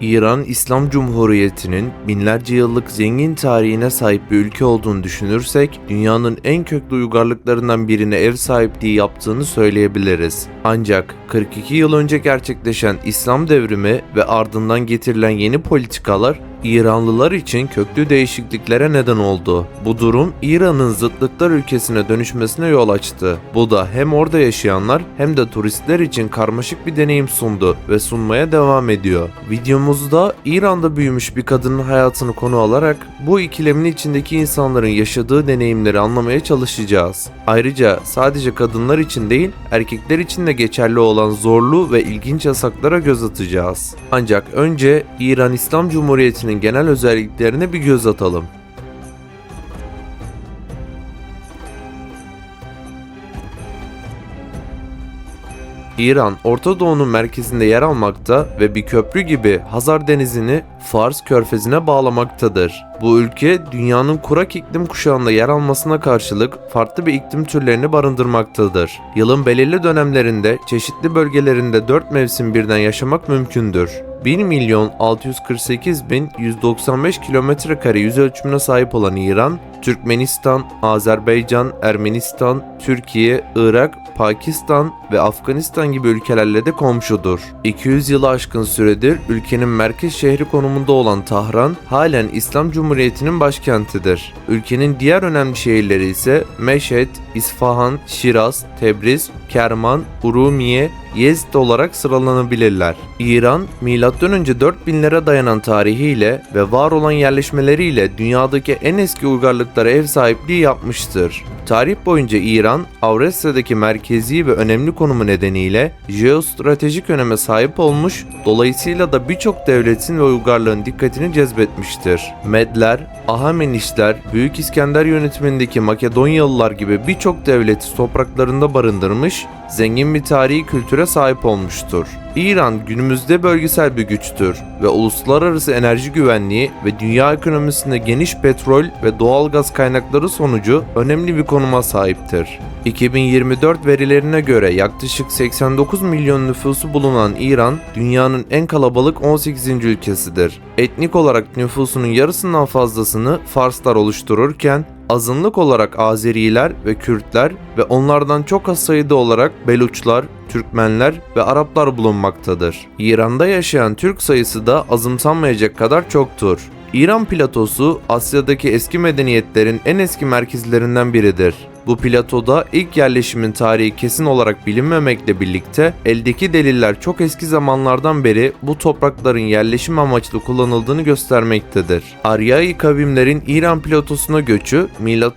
İran İslam Cumhuriyeti'nin binlerce yıllık zengin tarihine sahip bir ülke olduğunu düşünürsek, dünyanın en köklü uygarlıklarından birine ev sahipliği yaptığını söyleyebiliriz. Ancak 42 yıl önce gerçekleşen İslam devrimi ve ardından getirilen yeni politikalar İranlılar için köklü değişikliklere neden oldu. Bu durum İran'ın zıtlıklar ülkesine dönüşmesine yol açtı. Bu da hem orada yaşayanlar hem de turistler için karmaşık bir deneyim sundu ve sunmaya devam ediyor. Videomuzda İran'da büyümüş bir kadının hayatını konu alarak bu ikilemin içindeki insanların yaşadığı deneyimleri anlamaya çalışacağız. Ayrıca sadece kadınlar için değil, erkekler için de geçerli olan zorlu ve ilginç yasaklara göz atacağız. Ancak önce İran İslam Cumhuriyeti'nin genel özelliklerine bir göz atalım. İran, Orta Doğu'nun merkezinde yer almakta ve bir köprü gibi Hazar Denizi'ni Fars Körfezi'ne bağlamaktadır. Bu ülke dünyanın kurak iklim kuşağında yer almasına karşılık farklı bir iklim türlerini barındırmaktadır. Yılın belirli dönemlerinde çeşitli bölgelerinde 4 mevsim birden yaşamak mümkündür. 1 milyon 648 bin 195 kilometre kare yüz ölçümüne sahip olan İran, Türkmenistan, Azerbaycan, Ermenistan, Türkiye, Irak, Pakistan ve Afganistan gibi ülkelerle de komşudur. 200 yılı aşkın süredir ülkenin merkez şehri konumunda olan Tahran halen İslam Cumhuriyeti'nin başkentidir. Ülkenin diğer önemli şehirleri ise Meşhed, İsfahan, Şiraz, Tebriz, Kerman, Urumiye, Yezd olarak sıralanabilirler. İran, M.Ö. 4000'lere dayanan tarihiyle ve var olan yerleşmeleriyle dünyadaki en eski uygarlıklara ev sahipliği yapmıştır. Tarih boyunca İran, Avrasya'daki merkezi ve önemli konumu nedeniyle jeostratejik öneme sahip olmuş, dolayısıyla da birçok devletin ve uygarlığın dikkatini cezbetmiştir. Medler, Ahamenişler, Büyük İskender yönetimindeki Makedonyalılar gibi birçok devleti topraklarında barındırmış, zengin bir tarihi kültüre sahip olmuştur. İran günümüzde bölgesel bir güçtür ve uluslararası enerji güvenliği ve dünya ekonomisinde geniş petrol ve doğal gaz kaynakları sonucu önemli bir konuma sahiptir. 2024 verilerine göre yaklaşık 89 milyon nüfusu bulunan İran, dünyanın en kalabalık 18. ülkesidir. Etnik olarak nüfusunun yarısından fazlasını Farslar oluştururken, azınlık olarak Azeriler ve Kürtler ve onlardan çok az sayıda olarak Beluçlar, Türkmenler ve Araplar bulunmaktadır. İran'da yaşayan Türk sayısı da azımsanmayacak kadar çoktur. İran platosu Asya'daki eski medeniyetlerin en eski merkezlerinden biridir. Bu platoda ilk yerleşimin tarihi kesin olarak bilinmemekle birlikte eldeki deliller çok eski zamanlardan beri bu toprakların yerleşim amaçlı kullanıldığını göstermektedir. Aryai kavimlerin İran platosuna göçü M.Ö.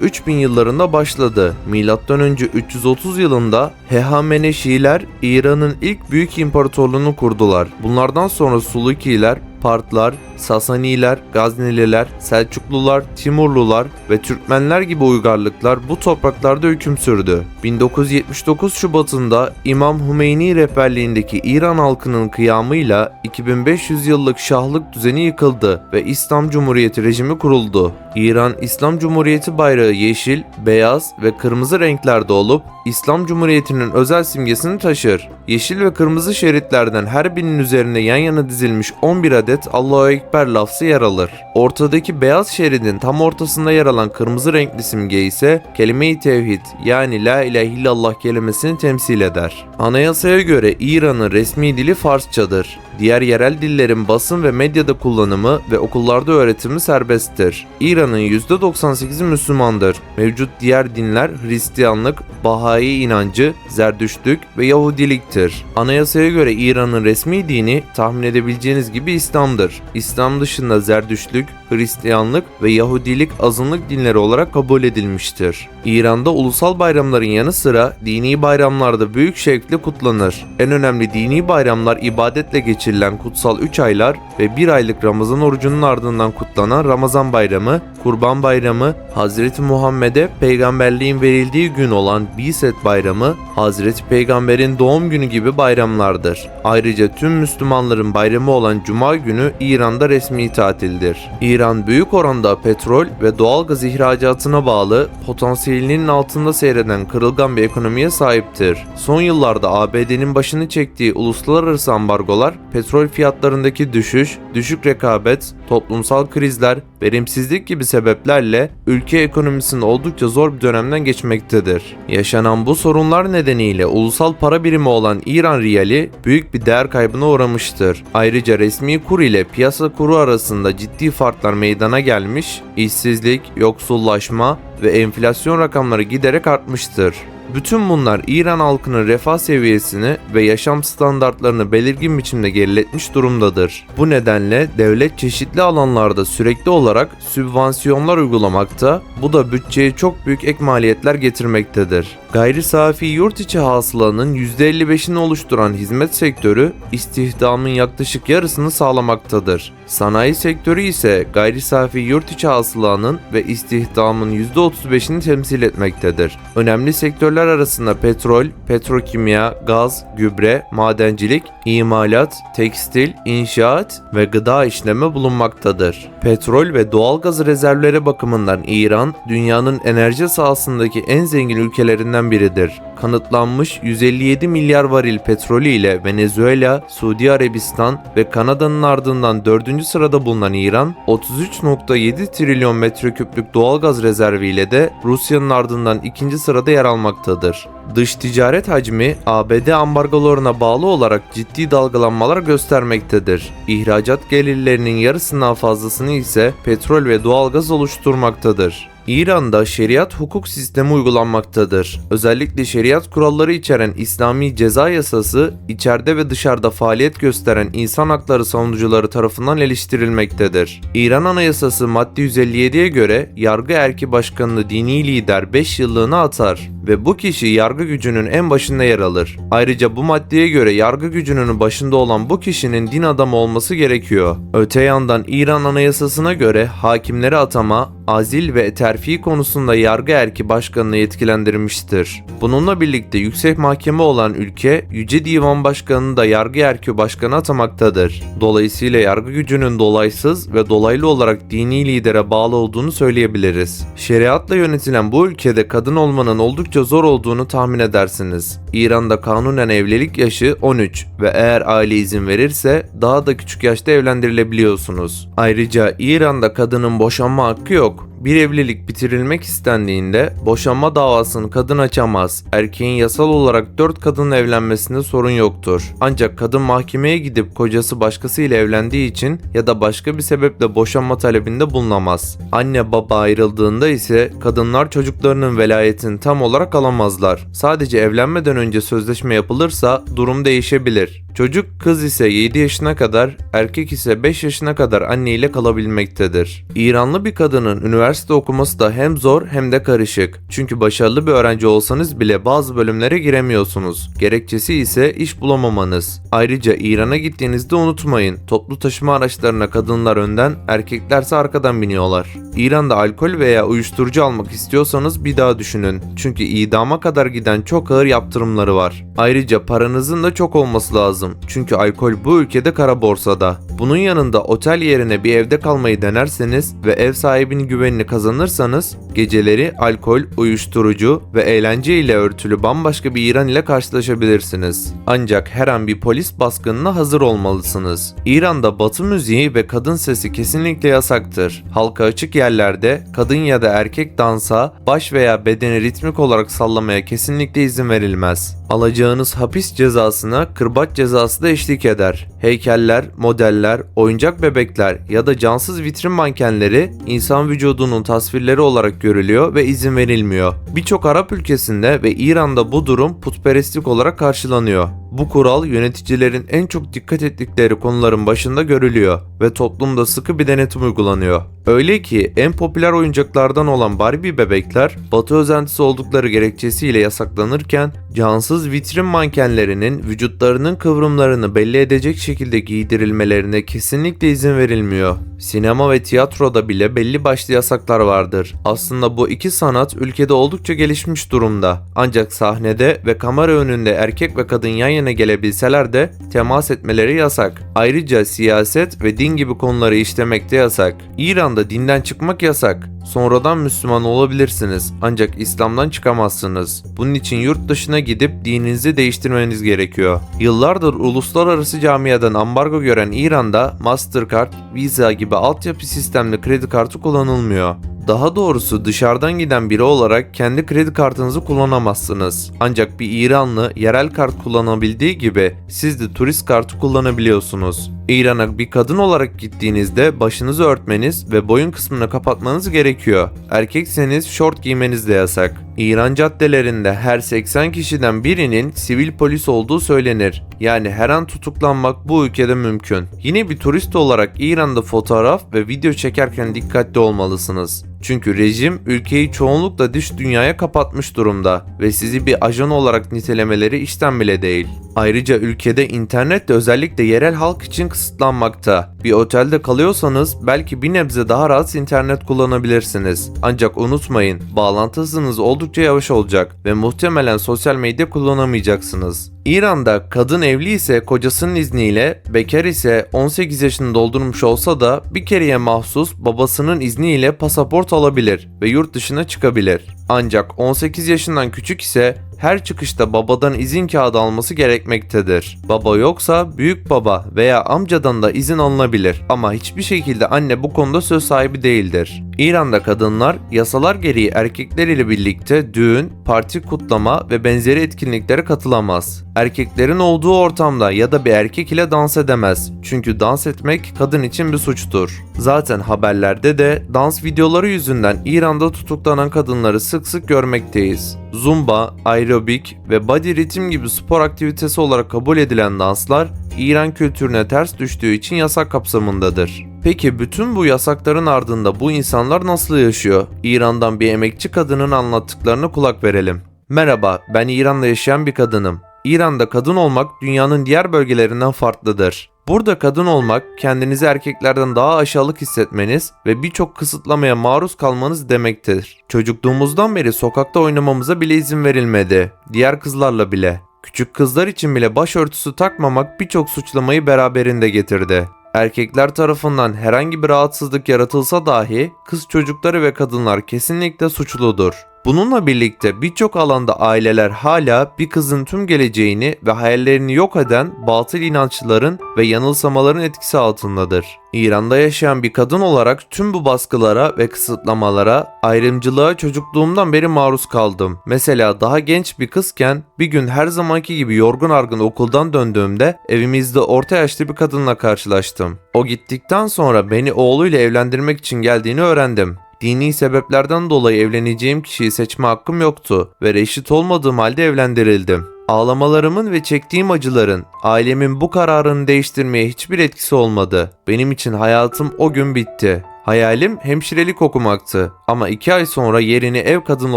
3000 yıllarında başladı. M.Ö. 330 yılında Hehameneşiler İran'ın ilk büyük imparatorluğunu kurdular. Bunlardan sonra Sulukiler, Partlar, Sasaniler, Gazneliler, Selçuklular, Timurlular ve Türkmenler gibi uygarlıklar bu topraklarda hüküm sürdü. 1979 Şubat'ında İmam Hümeyni rehberliğindeki İran halkının kıyamıyla 2500 yıllık şahlık düzeni yıkıldı ve İslam Cumhuriyeti rejimi kuruldu. İran İslam Cumhuriyeti bayrağı yeşil, beyaz ve kırmızı renklerde olup İslam Cumhuriyeti'nin özel simgesini taşır. Yeşil ve kırmızı şeritlerden her birinin üzerine yan yana dizilmiş 11 adet Allahu lafzı yer alır. Ortadaki beyaz şeridin tam ortasında yer alan kırmızı renkli simge ise kelime-i tevhid yani la ilahe illallah kelimesini temsil eder. Anayasaya göre İran'ın resmi dili Farsçadır. Diğer yerel dillerin basın ve medyada kullanımı ve okullarda öğretimi serbesttir. İran'ın %98'i Müslümandır. Mevcut diğer dinler Hristiyanlık, Bahai inancı, Zerdüştlük ve Yahudiliktir. Anayasaya göre İran'ın resmi dini tahmin edebileceğiniz gibi İslam'dır. İslam dışında Zerdüştlük, Hristiyanlık ve Yahudilik azınlık dinleri olarak kabul edilmiştir. İran'da ulusal bayramların yanı sıra dini bayramlarda büyük şevkle kutlanır. En önemli dini bayramlar ibadetle geçirilen kutsal 3 aylar ve 1 aylık Ramazan orucunun ardından kutlanan Ramazan bayramı Kurban Bayramı, Hazreti Muhammed'e peygamberliğin verildiği gün olan Biset Bayramı, Hazreti Peygamber'in doğum günü gibi bayramlardır. Ayrıca tüm Müslümanların bayramı olan Cuma günü İran'da resmi tatildir. İran büyük oranda petrol ve doğalgaz ihracatına bağlı potansiyelinin altında seyreden kırılgan bir ekonomiye sahiptir. Son yıllarda ABD'nin başını çektiği uluslararası ambargolar, petrol fiyatlarındaki düşüş, düşük rekabet, toplumsal krizler, verimsizlik gibi sebeplerle ülke ekonomisinin oldukça zor bir dönemden geçmektedir. Yaşanan bu sorunlar nedeniyle ulusal para birimi olan İran riyali büyük bir değer kaybına uğramıştır. Ayrıca resmi kur ile piyasa kuru arasında ciddi farklar meydana gelmiş, işsizlik, yoksullaşma ve enflasyon rakamları giderek artmıştır. Bütün bunlar İran halkının refah seviyesini ve yaşam standartlarını belirgin biçimde geriletmiş durumdadır. Bu nedenle devlet çeşitli alanlarda sürekli olarak sübvansiyonlar uygulamakta, bu da bütçeye çok büyük ek maliyetler getirmektedir. Gayri safi yurt içi hasılanın %55'ini oluşturan hizmet sektörü istihdamın yaklaşık yarısını sağlamaktadır. Sanayi sektörü ise gayri safi yurt içi hasılanın ve istihdamın %35'ini temsil etmektedir. Önemli sektörler arasında petrol, petrokimya, gaz, gübre, madencilik, imalat, tekstil, inşaat ve gıda işleme bulunmaktadır. Petrol ve doğalgaz rezervleri bakımından İran, dünyanın enerji sahasındaki en zengin ülkelerinden biridir. Kanıtlanmış 157 milyar varil petrolü ile Venezuela, Suudi Arabistan ve Kanada'nın ardından 4. sırada bulunan İran, 33.7 trilyon metreküplük doğalgaz rezervi ile de Rusya'nın ardından 2. sırada yer almaktadır. Dış ticaret hacmi ABD ambargolarına bağlı olarak ciddi dalgalanmalar göstermektedir. İhracat gelirlerinin yarısından fazlasını ise petrol ve doğalgaz oluşturmaktadır. İran'da şeriat hukuk sistemi uygulanmaktadır. Özellikle şeriat kuralları içeren İslami ceza yasası içeride ve dışarıda faaliyet gösteren insan hakları savunucuları tarafından eleştirilmektedir. İran Anayasası madde 157'ye göre yargı erki başkanını dini lider 5 yıllığına atar ve bu kişi yargı gücünün en başında yer alır. Ayrıca bu maddeye göre yargı gücünün başında olan bu kişinin din adamı olması gerekiyor. Öte yandan İran Anayasasına göre hakimleri atama, azil ve terfi konusunda yargı erki başkanını yetkilendirmiştir. Bununla birlikte yüksek mahkeme olan ülke Yüce Divan Başkanı'nı da yargı erki başkanı atamaktadır. Dolayısıyla yargı gücünün dolaysız ve dolaylı olarak dini lidere bağlı olduğunu söyleyebiliriz. Şeriatla yönetilen bu ülkede kadın olmanın oldukça zor olduğunu tahmin edersiniz. İran'da kanunen evlilik yaşı 13 ve eğer aile izin verirse daha da küçük yaşta evlendirilebiliyorsunuz. Ayrıca İran'da kadının boşanma hakkı yok. Bir evlilik bitirilmek istendiğinde boşanma davasını kadın açamaz. Erkeğin yasal olarak 4 kadınla evlenmesinde sorun yoktur. Ancak kadın mahkemeye gidip kocası başkasıyla evlendiği için ya da başka bir sebeple boşanma talebinde bulunamaz. Anne baba ayrıldığında ise kadınlar çocuklarının velayetini tam olarak alamazlar. Sadece evlenmeden önce sözleşme yapılırsa durum değişebilir. Çocuk kız ise 7 yaşına kadar, erkek ise 5 yaşına kadar anne ile kalabilmektedir. İranlı bir kadının üniversite okuması da hem zor hem de karışık. Çünkü başarılı bir öğrenci olsanız bile bazı bölümlere giremiyorsunuz. Gerekçesi ise iş bulamamanız. Ayrıca İran'a gittiğinizde unutmayın, toplu taşıma araçlarına kadınlar önden, erkeklerse arkadan biniyorlar. İran'da alkol veya uyuşturucu almak istiyorsanız bir daha düşünün. Çünkü idama kadar giden çok ağır yaptırımları var. Ayrıca paranızın da çok olması lazım. Çünkü alkol bu ülkede kara borsada. Bunun yanında otel yerine bir evde kalmayı denerseniz ve ev sahibinin güvenini kazanırsanız geceleri alkol, uyuşturucu ve eğlence ile örtülü bambaşka bir İran ile karşılaşabilirsiniz. Ancak her an bir polis baskınına hazır olmalısınız. İran'da batı müziği ve kadın sesi kesinlikle yasaktır. Halka açık yerlerde kadın ya da erkek dansa, baş veya bedeni ritmik olarak sallamaya kesinlikle izin verilmez. Alacağınız hapis cezasına kırbaç cezası da eşlik eder. Heykeller, modeller, oyuncak bebekler ya da cansız vitrin mankenleri insan vücudunun tasvirleri olarak görülüyor ve izin verilmiyor. Birçok Arap ülkesinde ve İran'da bu durum putperestlik olarak karşılanıyor. Bu kural yöneticilerin en çok dikkat ettikleri konuların başında görülüyor ve toplumda sıkı bir denetim uygulanıyor. Öyle ki en popüler oyuncaklardan olan Barbie bebekler batı özentisi oldukları gerekçesiyle yasaklanırken cansız vitrin mankenlerinin vücutlarının kıvrımlarını belli edecek şekilde giydirilmelerine kesinlikle izin verilmiyor. Sinema ve tiyatroda bile belli başlı yasaklar vardır. Aslında bu iki sanat ülkede oldukça gelişmiş durumda. Ancak sahnede ve kamera önünde erkek ve kadın yan yana gelebilseler de temas etmeleri yasak. Ayrıca siyaset ve din gibi konuları işlemek de yasak. İran'da dinden çıkmak yasak. Sonradan Müslüman olabilirsiniz ancak İslam'dan çıkamazsınız. Bunun için yurt dışına gidip dininizi değiştirmeniz gerekiyor. Yıllardır uluslararası camiadan ambargo gören İran'da Mastercard, Visa gibi altyapı sistemli kredi kartı kullanılmıyor. Daha doğrusu dışarıdan giden biri olarak kendi kredi kartınızı kullanamazsınız. Ancak bir İranlı yerel kart kullanabildiği gibi siz de turist kartı kullanabiliyorsunuz. İran'a bir kadın olarak gittiğinizde başınızı örtmeniz ve boyun kısmını kapatmanız gerekiyor. Erkekseniz şort giymeniz de yasak. İran caddelerinde her 80 kişiden birinin sivil polis olduğu söylenir. Yani her an tutuklanmak bu ülkede mümkün. Yine bir turist olarak İran'da fotoğraf ve video çekerken dikkatli olmalısınız. Çünkü rejim ülkeyi çoğunlukla dış dünyaya kapatmış durumda ve sizi bir ajan olarak nitelemeleri işten bile değil. Ayrıca ülkede internet de özellikle yerel halk için kısıtlanmakta. Bir otelde kalıyorsanız belki bir nebze daha rahat internet kullanabilirsiniz. Ancak unutmayın bağlantı hızınız oldukça yavaş olacak ve muhtemelen sosyal medya kullanamayacaksınız. İran'da kadın evli ise kocasının izniyle, bekar ise 18 yaşını doldurmuş olsa da bir kereye mahsus babasının izniyle pasaport alabilir ve yurt dışına çıkabilir. Ancak 18 yaşından küçük ise her çıkışta babadan izin kağıdı alması gerekmektedir. Baba yoksa büyük baba veya amcadan da izin alınabilir ama hiçbir şekilde anne bu konuda söz sahibi değildir. İran'da kadınlar yasalar gereği erkekler ile birlikte düğün, parti kutlama ve benzeri etkinliklere katılamaz. Erkeklerin olduğu ortamda ya da bir erkek ile dans edemez. Çünkü dans etmek kadın için bir suçtur. Zaten haberlerde de dans videoları yüzünden İran'da tutuklanan kadınları sık sık görmekteyiz. Zumba, aerobik ve body ritim gibi spor aktivitesi olarak kabul edilen danslar İran kültürüne ters düştüğü için yasak kapsamındadır. Peki bütün bu yasakların ardında bu insanlar nasıl yaşıyor? İran'dan bir emekçi kadının anlattıklarına kulak verelim. Merhaba, ben İran'da yaşayan bir kadınım. İran'da kadın olmak dünyanın diğer bölgelerinden farklıdır. Burada kadın olmak kendinizi erkeklerden daha aşağılık hissetmeniz ve birçok kısıtlamaya maruz kalmanız demektir. Çocukluğumuzdan beri sokakta oynamamıza bile izin verilmedi. Diğer kızlarla bile. Küçük kızlar için bile başörtüsü takmamak birçok suçlamayı beraberinde getirdi. Erkekler tarafından herhangi bir rahatsızlık yaratılsa dahi kız çocukları ve kadınlar kesinlikle suçludur. Bununla birlikte birçok alanda aileler hala bir kızın tüm geleceğini ve hayallerini yok eden batıl inançların ve yanılsamaların etkisi altındadır. İran'da yaşayan bir kadın olarak tüm bu baskılara ve kısıtlamalara, ayrımcılığa çocukluğumdan beri maruz kaldım. Mesela daha genç bir kızken bir gün her zamanki gibi yorgun argın okuldan döndüğümde evimizde orta yaşlı bir kadınla karşılaştım. O gittikten sonra beni oğluyla evlendirmek için geldiğini öğrendim. Dini sebeplerden dolayı evleneceğim kişiyi seçme hakkım yoktu ve reşit olmadığım halde evlendirildim. Ağlamalarımın ve çektiğim acıların ailemin bu kararını değiştirmeye hiçbir etkisi olmadı. Benim için hayatım o gün bitti. Hayalim hemşirelik okumaktı ama iki ay sonra yerini ev kadını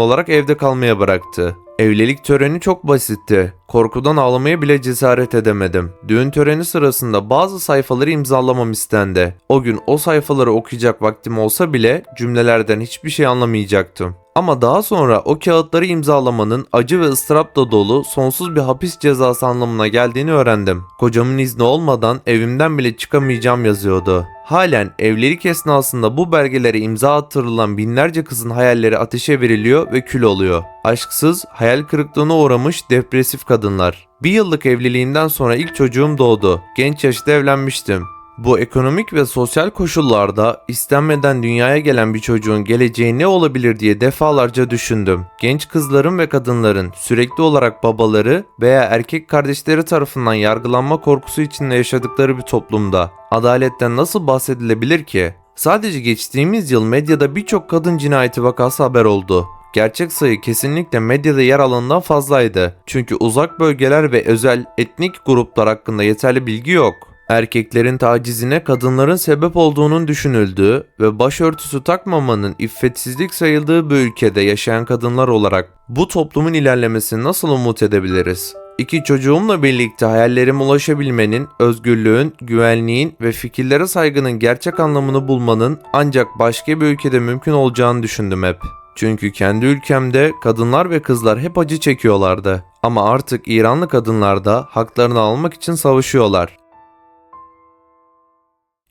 olarak evde kalmaya bıraktı. Evlilik töreni çok basitti. Korkudan ağlamaya bile cesaret edemedim. Düğün töreni sırasında bazı sayfaları imzalamam istendi. O gün o sayfaları okuyacak vaktim olsa bile cümlelerden hiçbir şey anlamayacaktım. Ama daha sonra o kağıtları imzalamanın acı ve ıstırapla dolu sonsuz bir hapis cezası anlamına geldiğini öğrendim. Kocamın izni olmadan evimden bile çıkamayacağım yazıyordu. Halen evlilik esnasında bu belgelere imza attırılan binlerce kızın hayalleri ateşe veriliyor ve kül oluyor. Aşksız, hayal kırıklığına uğramış depresif kadınlar. Bir yıllık evliliğimden sonra ilk çocuğum doğdu. Genç yaşta evlenmiştim. Bu ekonomik ve sosyal koşullarda istenmeden dünyaya gelen bir çocuğun geleceği ne olabilir diye defalarca düşündüm. Genç kızların ve kadınların sürekli olarak babaları veya erkek kardeşleri tarafından yargılanma korkusu içinde yaşadıkları bir toplumda adaletten nasıl bahsedilebilir ki? Sadece geçtiğimiz yıl medyada birçok kadın cinayeti vakası haber oldu. Gerçek sayı kesinlikle medyada yer alanından fazlaydı. Çünkü uzak bölgeler ve özel etnik gruplar hakkında yeterli bilgi yok. Erkeklerin tacizine kadınların sebep olduğunun düşünüldüğü ve başörtüsü takmamanın iffetsizlik sayıldığı bir ülkede yaşayan kadınlar olarak bu toplumun ilerlemesini nasıl umut edebiliriz? İki çocuğumla birlikte hayallerime ulaşabilmenin, özgürlüğün, güvenliğin ve fikirlere saygının gerçek anlamını bulmanın ancak başka bir ülkede mümkün olacağını düşündüm hep. Çünkü kendi ülkemde kadınlar ve kızlar hep acı çekiyorlardı. Ama artık İranlı kadınlar da haklarını almak için savaşıyorlar.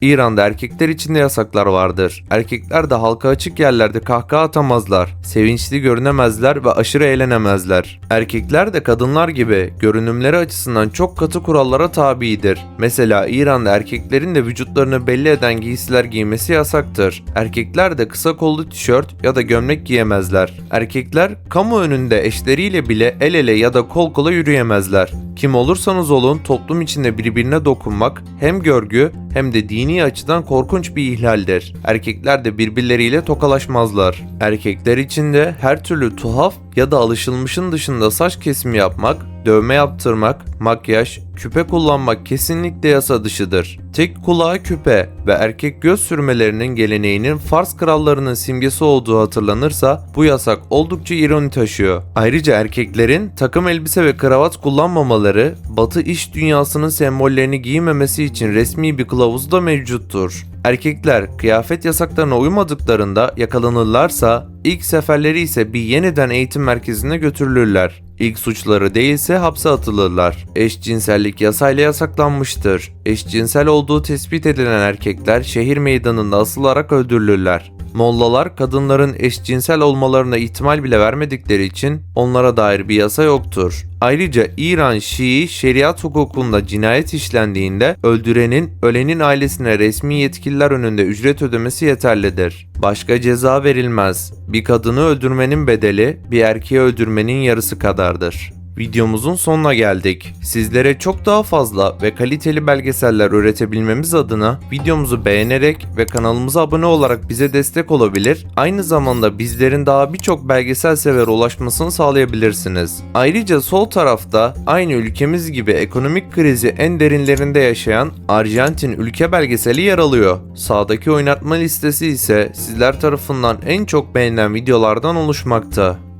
İran'da erkekler için de yasaklar vardır. Erkekler de halka açık yerlerde kahkaha atamazlar, sevinçli görünemezler ve aşırı eğlenemezler. Erkekler de kadınlar gibi görünümleri açısından çok katı kurallara tabidir. Mesela İran'da erkeklerin de vücutlarını belli eden giysiler giymesi yasaktır. Erkekler de kısa kollu tişört ya da gömlek giyemezler. Erkekler kamu önünde eşleriyle bile el ele ya da kol kola yürüyemezler. Kim olursanız olun toplum içinde birbirine dokunmak hem görgü hem de dini açıdan korkunç bir ihlaldir. Erkekler de birbirleriyle tokalaşmazlar. Erkekler için de her türlü tuhaf ya da alışılmışın dışında saç kesimi yapmak, dövme yaptırmak, makyaj, küpe kullanmak kesinlikle yasa dışıdır. Tek kulağa küpe ve erkek göz sürmelerinin geleneğinin Fars krallarının simgesi olduğu hatırlanırsa bu yasak oldukça ironi taşıyor. Ayrıca erkeklerin takım elbise ve kravat kullanmamaları, batı iş dünyasının sembollerini giymemesi için resmi bir kılavuz da mevcuttur. Erkekler kıyafet yasaklarına uymadıklarında yakalanırlarsa ilk seferleri ise bir yeniden eğitim merkezine götürülürler. İlk suçları değilse hapse atılırlar. Eşcinsellik yasayla yasaklanmıştır. Eşcinsel olduğu tespit edilen erkekler şehir meydanında asılarak öldürülürler. Mollalar kadınların eşcinsel olmalarına ihtimal bile vermedikleri için onlara dair bir yasa yoktur. Ayrıca İran Şii şeriat hukukunda cinayet işlendiğinde öldürenin ölenin ailesine resmi yetkililer önünde ücret ödemesi yeterlidir. Başka ceza verilmez. Bir kadını öldürmenin bedeli bir erkeği öldürmenin yarısı kadardır. Videomuzun sonuna geldik. Sizlere çok daha fazla ve kaliteli belgeseller üretebilmemiz adına videomuzu beğenerek ve kanalımıza abone olarak bize destek olabilir. Aynı zamanda bizlerin daha birçok belgesel severe ulaşmasını sağlayabilirsiniz. Ayrıca sol tarafta aynı ülkemiz gibi ekonomik krizi en derinlerinde yaşayan Arjantin ülke belgeseli yer alıyor. Sağdaki oynatma listesi ise sizler tarafından en çok beğenilen videolardan oluşmakta.